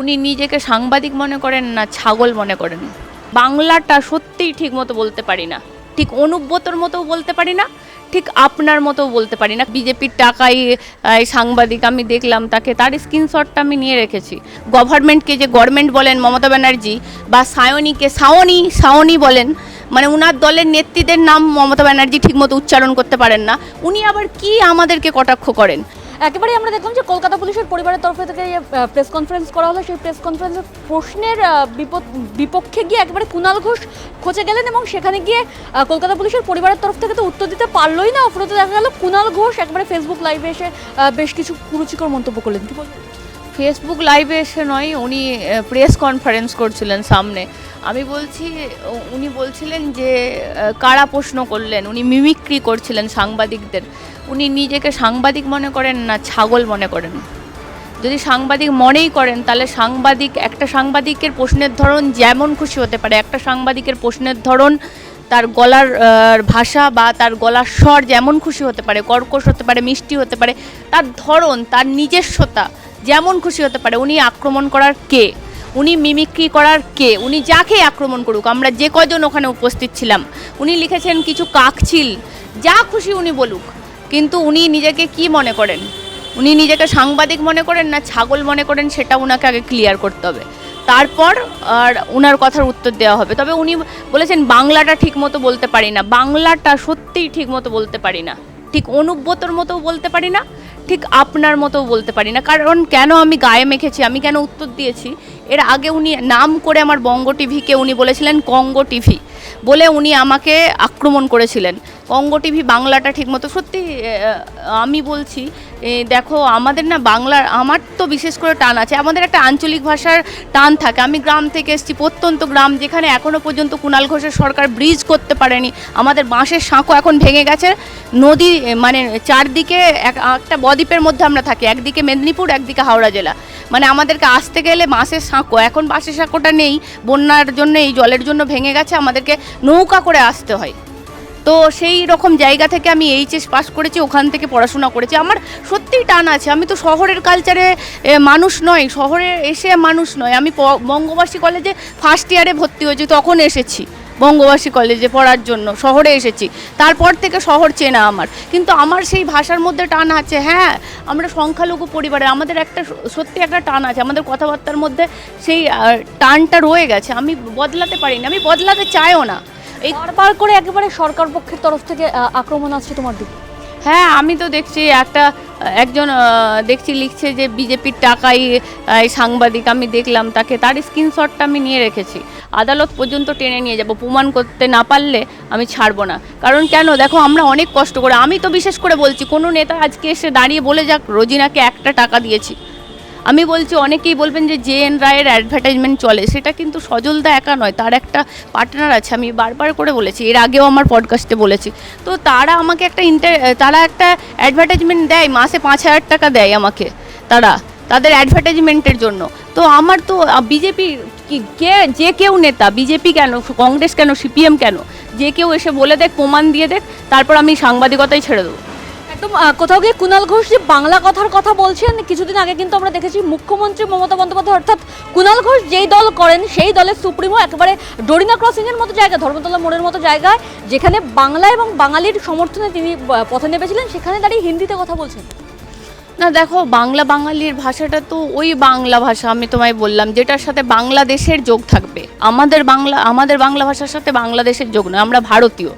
উনি নিজেকে সাংবাদিক মনে করেন না, ছাগল মনে করেন। বাংলাটা সত্যিই ঠিক মতো বলতে পারি না। ঠিক অনুব্রতর মতো বলতে পারি না, ঠিক আপনার মতো বলতে পারি না। বিজেপির টাকাই সাংবাদিক আমি দেখলাম, তাকে তার স্ক্রিনশটটা আমি নিয়ে রেখেছি। গভর্নমেন্টকে যে গভর্নমেন্ট বলেন, মমতা ব্যানার্জি, বা সায়নীকে সাওনি সাওনি বলেন মানে উনার দলের নেত্রীদের নাম মমতা ব্যানার্জি ঠিকমতো উচ্চারণ করতে পারেন না। উনি আবার কি আমাদেরকে কটাক্ষ করেন? একেবারে আমরা দেখলাম যে কলকাতা পুলিশের পরিবারের তরফ থেকে প্রেস কনফারেন্স করা হলো। সেই প্রেস কনফারেন্সের প্রশ্নের বিপক্ষে গিয়ে একেবারে কুণাল ঘোষ খোঁজে গেলেন এবং সেখানে গিয়ে কলকাতা পুলিশের পরিবারের তরফ থেকে তো উত্তর দিতে পারলোই না। অফরতে দেখা গেল, কুণাল ঘোষ একবারে ফেসবুক লাইভে এসে বেশ কিছু কুরুচিকর মন্তব্য করলেন। কি বলবেন? ফেসবুক লাইভে এসে নয়, উনি প্রেস কনফারেন্স করছিলেন সামনে। আমি বলছি উনি বলছিলেন যে কারা প্রশ্ন করলেন? উনি মিমিক্রি করছিলেন সাংবাদিকদের। উনি নিজেকে সাংবাদিক মনে করেন না, ছাগল মনে করেন? যদি সাংবাদিক মনেই করেন, তাহলে সাংবাদিক, একটা সাংবাদিকের প্রশ্নের ধরন যেমন খুশি হতে পারে, একটা সাংবাদিকের প্রশ্নের ধরন তার গলার ভাষা বা তার গলার স্বর যেমন খুশি হতে পারে, কর্কশ হতে পারে, মিষ্টি হতে পারে, তার ধরন, তার নিজস্বতা যেমন খুশি হতে পারে, উনি আক্রমণ করার কে? উনি মিমিক্রি করার কে? উনি যাকে আক্রমণ করুক, আমরা যে কজন ওখানে উপস্থিত ছিলাম, উনি লিখেছেন কিছু কাকছিল, যা খুশি উনি বলুক, কিন্তু উনি নিজেকে কি মনে করেন? উনি নিজেকে সাংবাদিক মনে করেন না ছাগল মনে করেন, সেটা ওনাকে আগে ক্লিয়ার করতে হবে। তারপর আর ওনার কথার উত্তর দেওয়া হবে। তবে উনি বলেছেন, বাংলাটা ঠিক মতো বলতে পারি না। বাংলাটা সত্যিই ঠিক মতো বলতে পারি না। ঠিক অনুব্রতর মতো বলতে পারি না। ঠিক আপনার মতো বলতে পারি না। কারণ কেন আমি গায়ে মেখেছি, আমি কেন উত্তর দিয়েছি? এর আগে উনি নাম করে আমার বঙ্গ টিভিকে উনি বলেছিলেন, কঙ্গ টিভি বলে উনি আমাকে আক্রমণ করেছিলেন। কঙ্গ টিভি বাংলাটা ঠিকমতো, সত্যি আমি বলছি দেখো, আমাদের না বাংলার, আমার তো বিশেষ করে টান আছে, আমাদের একটা আঞ্চলিক ভাষার টান থাকে। আমি গ্রাম থেকে এসেছি, প্রত্যন্ত গ্রাম, যেখানে এখনও পর্যন্ত কুণাল ঘোষের সরকার ব্রিজ করতে পারেনি। আমাদের বাঁশের সাঁকো এখন ভেঙে গেছে। নদী মানে চারদিকে এক- একটা বদ্বীপের মধ্যে আমরা থাকি, একদিকে মেদিনীপুর, একদিকে হাওড়া জেলা। মানে আমাদেরকে আসতে গেলে বাঁশের সাঁকো, এখন বাঁশের সাঁকোটা নেই, বন্যার জন্য, এই জলের জন্য ভেঙে গেছে, আমাদেরকে নৌকা করে আসতে হয়। তো সেই রকম জায়গা থেকে আমি এইচএস পাস করেছি, ওখান থেকে পড়াশোনা করেছি। আমার সত্যিই টান আছে। আমি তো শহরের কালচারে মানুষ নয় শহরে এসে মানুষ নয় আমি বঙ্গবাসী কলেজে ফার্স্ট ইয়ারে ভর্তি হয়েছি, তখন এসেছি বঙ্গবাসী কলেজে পড়ার জন্য, শহরে এসেছি। তারপর থেকে শহর চেনা আমার। কিন্তু আমার সেই ভাষার মধ্যে টান আছে। হ্যাঁ আমরা সংখ্যালঘু পরিবারে, আমাদের একটা সত্যি একটা টান আছে। আমাদের কথাবার্তার মধ্যে সেই টানটা রয়ে গেছে। আমি বদলাতে পারি না আমি বদলাতে চাইও না। এই বারবার করে একেবারে সরকার পক্ষের তরফ থেকে আক্রমণ আসছে তোমার দিকে? হ্যাঁ আমি তো দেখছি, একটা, একজন দেখছি লিখছে যে বিজেপির টাকায় এই সাংবাদিক, আমি দেখলাম তাকে, তার স্ক্রিনশটটা আমি নিয়ে রেখেছি। আদালত পর্যন্ত টেনে নিয়ে যাব, প্রমাণ করতে না পারলে আমি ছাড়বো না। কারণ কেন? দেখো, আমরা অনেক কষ্ট করে, আমি তো বিশেষ করে বলছি, কোনো নেতা আজকে এসে দাঁড়িয়ে বলে যাক, রোজিনাকে একটা টাকা দিয়েছি। আমি বলছি, অনেকেই বলবেন যে জে এন রায়ের অ্যাডভার্টাইজমেন্ট চলে। সেটা কিন্তু সজলদা একা নয়, তার একটা পার্টনার আছে, আমি বারবার করে বলেছি, এর আগেও আমার পডকাস্টে বলেছি। তো তারা আমাকে একটা ইন্টার তারা একটা অ্যাডভার্টাইজমেন্ট দেয়, মাসে পাঁচ হাজার টাকা দেয় আমাকে, তারা, তাদের অ্যাডভার্টাইজমেন্টের জন্য। তো আমার তো বিজেপি কে, যে কেউ নেতা, বিজেপি কেন, কংগ্রেস কেন, সিপিএম কেন, যে কেউ এসে বলে দেখ, প্রমাণ দিয়ে দেখ, তারপর আমি সাংবাদিকতাই ছেড়ে দেবো। একদম কোথাও গিয়ে কুণাল ঘোষ যে বাংলা কথার কথা বলছেন, কিছুদিন আগে কিন্তু আমরা দেখেছি মুখ্যমন্ত্রী মমতা বন্দ্যোপাধ্যায়, অর্থাৎ কুণাল ঘোষ যেই দল করেন, সেই দলের সুপ্রিমো একেবারে ডোরিনা ক্রসিং এর মতো জায়গা, ধর্মতলা মোড়ের মতো জায়গায়, যেখানে বাংলা এবং বাঙালির সমর্থনে তিনি পথে নেমেছিলেন, সেখানে দাঁড়িয়ে হিন্দিতে কথা বলছেন। না, দেখো, বাংলা বাঙালির ভাষাটা তো ওই বাংলা ভাষা, আমি তোমায় বললাম, যেটার সাথে বাংলাদেশের যোগ থাকবে। আমাদের বাংলা আমাদের বাংলা ভাষার সাথে বাংলাদেশের যোগ নয়, আমরা ভারতীয়।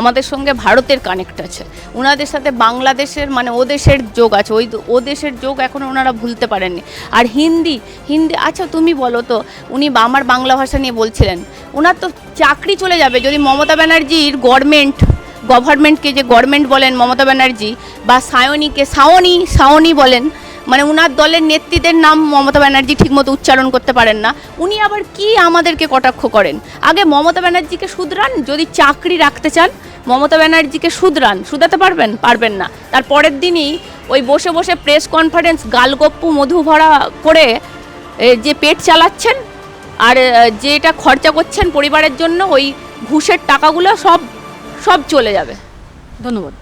আমাদের সঙ্গে ভারতের কানেক্ট আছে। ওনাদের সাথে বাংলাদেশের মানে ও দেশের যোগ আছে। ওই ও দেশের যোগ এখন ওনারা ভুলতে পারেননি। আর হিন্দি হিন্দি আচ্ছা তুমি বলো তো, উনি আমার বাংলা ভাষা নিয়ে বলছিলেন ওনার তো চাকরি চলে যাবে। যদি মমতা ব্যানার্জির গভর্নমেন্ট গভর্নমেন্টকে যে গভর্নমেন্ট বলেন মমতা ব্যানার্জি বা সায়নীকে সাওনি সাওনি বলেন মানে উনার দলের নেত্রীদের নাম মমতা ব্যানার্জি ঠিকমতো উচ্চারণ করতে পারেন না। উনি আবার কি আমাদেরকে কটাক্ষ করেন? আগে মমতা ব্যানার্জিকে শুধরান, যদি চাকরি রাখতে চান মমতা ব্যানার্জিকে শুধরান, শুধাতে পারবেন? পারবেন না। তার পরের দিনই ওই বসে বসে প্রেস কনফারেন্স গালগপ্পু মধু ভরা করে যে পেট চালাচ্ছেন আর যেটা খরচা করছেন পরিবারের জন্য, ওই ঘুষের টাকাগুলো সব সব চলে যাবে। ধন্যবাদ।